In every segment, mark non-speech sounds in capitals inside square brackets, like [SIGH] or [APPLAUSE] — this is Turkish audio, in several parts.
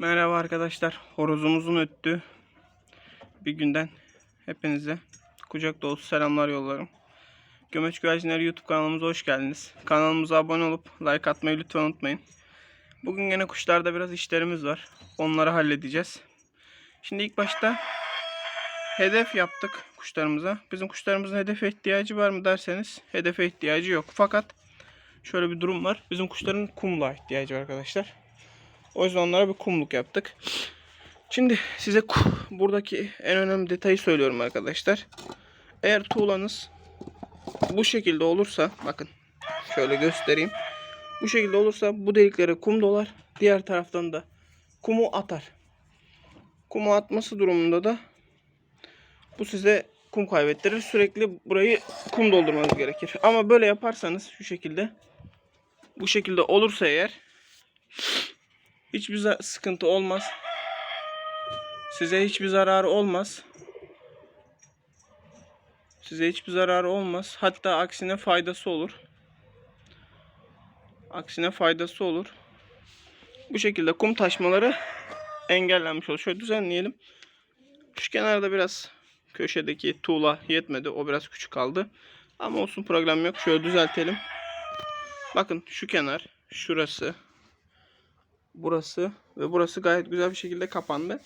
Merhaba arkadaşlar. Horozumuzun öttü. Bir günden hepinize kucak dolusu selamlar yollarım. Gömeç Güvercinleri YouTube kanalımıza hoş geldiniz. Kanalımıza abone olup like atmayı lütfen unutmayın. Bugün gene kuşlarda biraz işlerimiz var. Onları halledeceğiz. Şimdi ilk başta hedef yaptık kuşlarımıza. Bizim kuşlarımızın hedefe ihtiyacı var mı derseniz hedefe ihtiyacı yok. Fakat şöyle bir durum var. Bizim kuşların kumluğa ihtiyacı var arkadaşlar. O yüzden onlara bir kumluk yaptık. Şimdi size buradaki en önemli detayı söylüyorum arkadaşlar. Eğer tuğlanız bu şekilde olursa bakın şöyle göstereyim. Bu şekilde olursa bu deliklere kum dolar. Diğer taraftan da kumu atar. Kumu atması durumunda da bu size kum kaybettirir. Sürekli burayı kum doldurmanız gerekir. Ama böyle yaparsanız şu şekilde bu şekilde olursa eğer Hiçbir sıkıntı olmaz. Size hiçbir zararı olmaz. Size hiçbir zararı olmaz. Hatta aksine faydası olur. Aksine faydası olur. Bu şekilde kum taşmaları engellenmiş olur. Şöyle düzenleyelim. Şu kenarda biraz köşedeki tuğla yetmedi. O biraz küçük kaldı. Ama olsun problem yok. Şöyle düzeltelim. Bakın şu kenar, şurası, burası ve burası gayet güzel bir şekilde kapandı.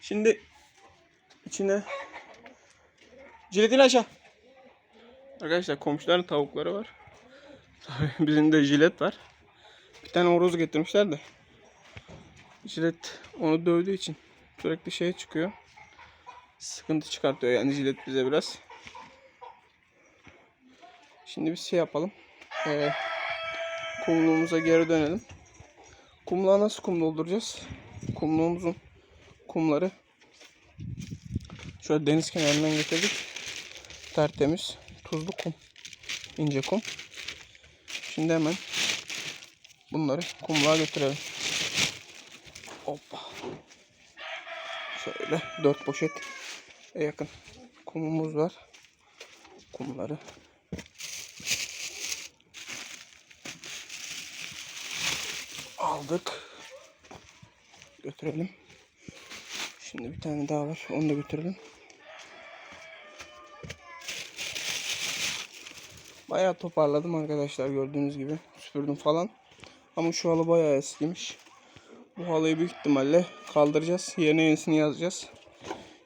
Şimdi içine jiletini aşağı. Arkadaşlar komşuların tavukları var. Tabii [LAUGHS] bizim de jilet var. Bir tane horoz getirmişler de. Jilet onu dövdüğü için sürekli şeye çıkıyor. Sıkıntı çıkartıyor yani jilet bize biraz. Şimdi bir şey yapalım. Ee, kumluğumuza geri dönelim. Kumluğa nasıl kum dolduracağız? Kumluğumuzun kumları şöyle deniz kenarından getirdik. Tertemiz tuzlu kum. ince kum. Şimdi hemen bunları kumluğa götürelim. Hoppa. Şöyle dört poşet yakın kumumuz var. Kumları aldık. Götürelim. Şimdi bir tane daha var. Onu da götürelim. Bayağı toparladım arkadaşlar gördüğünüz gibi. Süpürdüm falan. Ama şu halı bayağı eskimiş. Bu halıyı büyük ihtimalle kaldıracağız. Yerine yenisini yazacağız.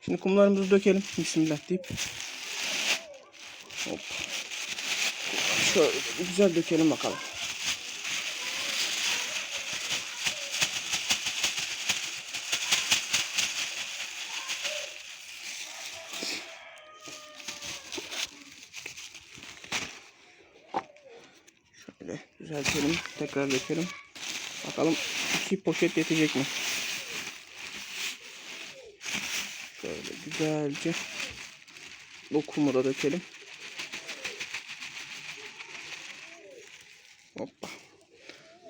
Şimdi kumlarımızı dökelim. Bismillah deyip. Hop. Şöyle güzel dökelim bakalım. Şöyle düzeltelim. Tekrar dökelim. Bakalım iki poşet yetecek mi? Şöyle güzelce bu kumu da dökelim. Hoppa.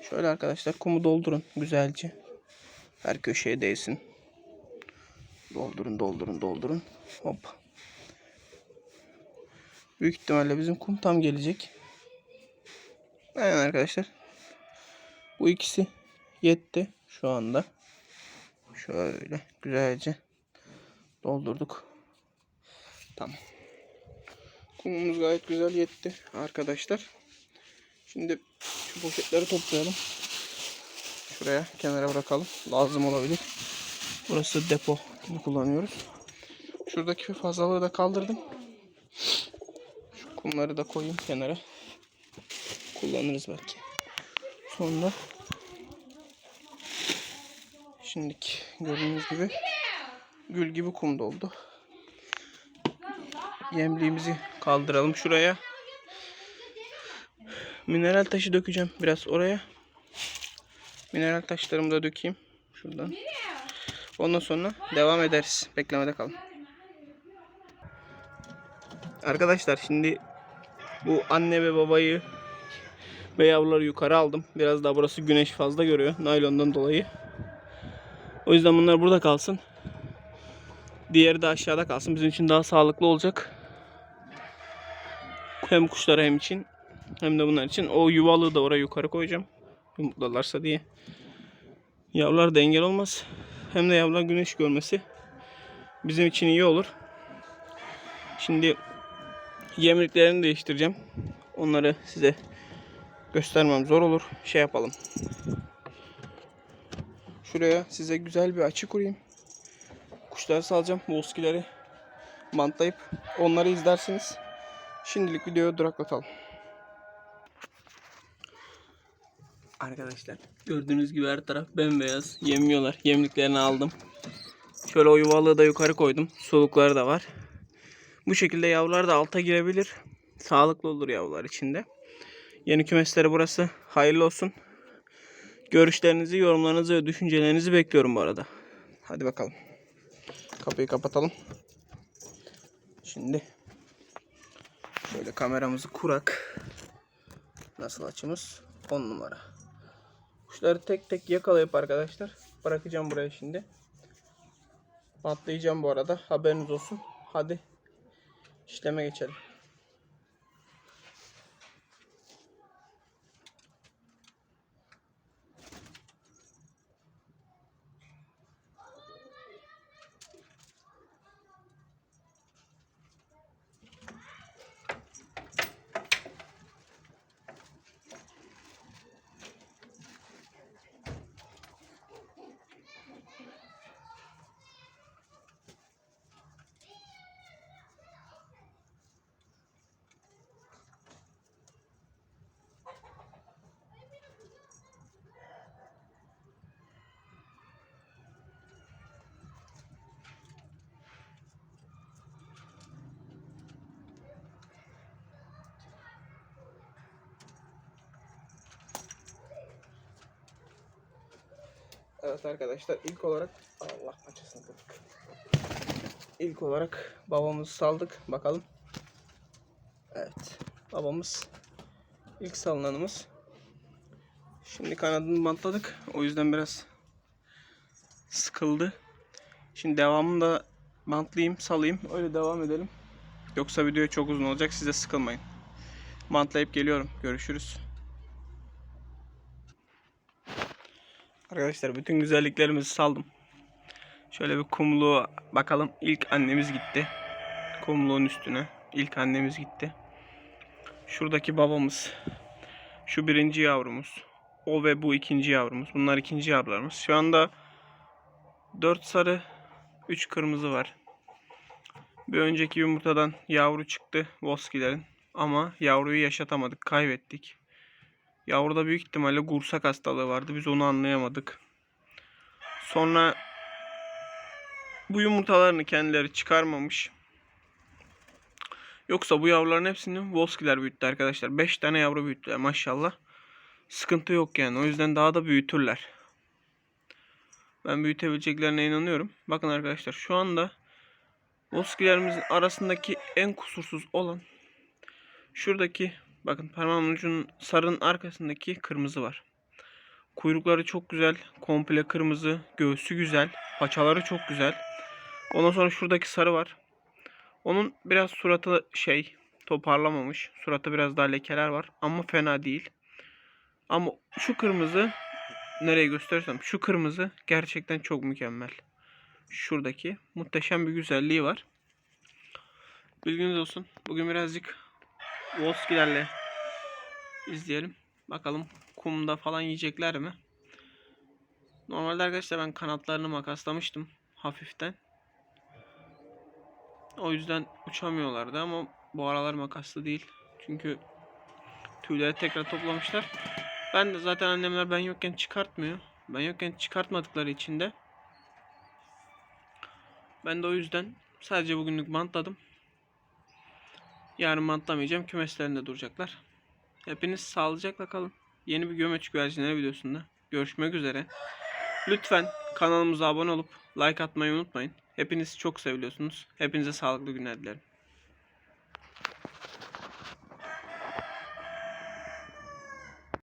Şöyle arkadaşlar kumu doldurun güzelce. Her köşeye değsin. Doldurun doldurun doldurun. Hop. Büyük ihtimalle bizim kum tam gelecek. Aynen arkadaşlar. Bu ikisi yetti şu anda. Şöyle güzelce doldurduk. Tamam. Kumumuz gayet güzel yetti arkadaşlar. Şimdi şu poşetleri toplayalım. Şuraya kenara bırakalım. Lazım olabilir. Burası depo Bunu kullanıyoruz. Şuradaki fazlalığı da kaldırdım. Şu kumları da koyayım kenara kullanırız belki. Sonra şimdiki gördüğünüz gibi gül gibi kum doldu. Yemliğimizi kaldıralım şuraya. Mineral taşı dökeceğim biraz oraya. Mineral taşlarımı da dökeyim şuradan. Ondan sonra devam ederiz. Beklemede kalın. Arkadaşlar şimdi bu anne ve babayı ve yavruları yukarı aldım. Biraz daha burası güneş fazla görüyor naylondan dolayı. O yüzden bunlar burada kalsın. Diğeri de aşağıda kalsın. Bizim için daha sağlıklı olacak. Hem kuşlara hem için hem de bunlar için. O yuvalığı da oraya yukarı koyacağım. Yumurtlarlarsa diye. Yavrular da engel olmaz. Hem de yavrular güneş görmesi bizim için iyi olur. Şimdi yemliklerini değiştireceğim. Onları size göstermem zor olur. Şey yapalım. Şuraya size güzel bir açı kurayım. Kuşları salacağım. Volskileri bantlayıp onları izlersiniz. Şimdilik videoyu duraklatalım. Arkadaşlar gördüğünüz gibi her taraf bembeyaz. Yemiyorlar. Yemliklerini aldım. Şöyle o yuvalığı da yukarı koydum. Solukları da var. Bu şekilde yavrular da alta girebilir. Sağlıklı olur yavrular içinde. Yeni kümesleri burası. Hayırlı olsun. Görüşlerinizi, yorumlarınızı ve düşüncelerinizi bekliyorum bu arada. Hadi bakalım. Kapıyı kapatalım. Şimdi şöyle kameramızı kurak. Nasıl açımız? 10 numara. Kuşları tek tek yakalayıp arkadaşlar bırakacağım buraya şimdi. Atlayacağım bu arada. Haberiniz olsun. Hadi işleme geçelim. Evet arkadaşlar ilk olarak Allah paçasını kırdık. İlk olarak babamızı saldık. Bakalım. Evet. Babamız ilk salınanımız. Şimdi kanadını bantladık. O yüzden biraz sıkıldı. Şimdi devamını da bantlayayım, salayım. Öyle devam edelim. Yoksa video çok uzun olacak. Siz de sıkılmayın. Bantlayıp geliyorum. Görüşürüz. Arkadaşlar bütün güzelliklerimizi saldım. Şöyle bir kumluğa bakalım. İlk annemiz gitti. Kumluğun üstüne. İlk annemiz gitti. Şuradaki babamız. Şu birinci yavrumuz. O ve bu ikinci yavrumuz. Bunlar ikinci yavrularımız. Şu anda 4 sarı 3 kırmızı var. Bir önceki yumurtadan yavru çıktı Voskilerin. Ama yavruyu yaşatamadık. Kaybettik. Yavruda büyük ihtimalle gursak hastalığı vardı. Biz onu anlayamadık. Sonra bu yumurtalarını kendileri çıkarmamış. Yoksa bu yavruların hepsini Volskiler büyüttü arkadaşlar. 5 tane yavru büyüttüler maşallah. Sıkıntı yok yani. O yüzden daha da büyütürler. Ben büyütebileceklerine inanıyorum. Bakın arkadaşlar şu anda Volskilerimizin arasındaki en kusursuz olan şuradaki bakın parmağımın ucunun sarının arkasındaki kırmızı var. Kuyrukları çok güzel. Komple kırmızı. Göğsü güzel. Paçaları çok güzel. Ondan sonra şuradaki sarı var. Onun biraz suratı şey toparlamamış. Suratı biraz daha lekeler var. Ama fena değil. Ama şu kırmızı nereye gösterirsem şu kırmızı gerçekten çok mükemmel. Şuradaki muhteşem bir güzelliği var. Bilginiz olsun. Bugün birazcık Volskilerle izleyelim. Bakalım kumda falan yiyecekler mi? Normalde arkadaşlar ben kanatlarını makaslamıştım hafiften. O yüzden uçamıyorlardı ama bu aralar makaslı değil. Çünkü tüyleri tekrar toplamışlar. Ben de zaten annemler ben yokken çıkartmıyor. Ben yokken çıkartmadıkları için de ben de o yüzden sadece bugünlük bantladım. Yarın bantlamayacağım. Kümeslerinde duracaklar. Hepiniz sağlıcakla kalın. Yeni bir gömeç güvercinleri videosunda görüşmek üzere. Lütfen kanalımıza abone olup like atmayı unutmayın. Hepiniz çok seviliyorsunuz. Hepinize sağlıklı günler dilerim.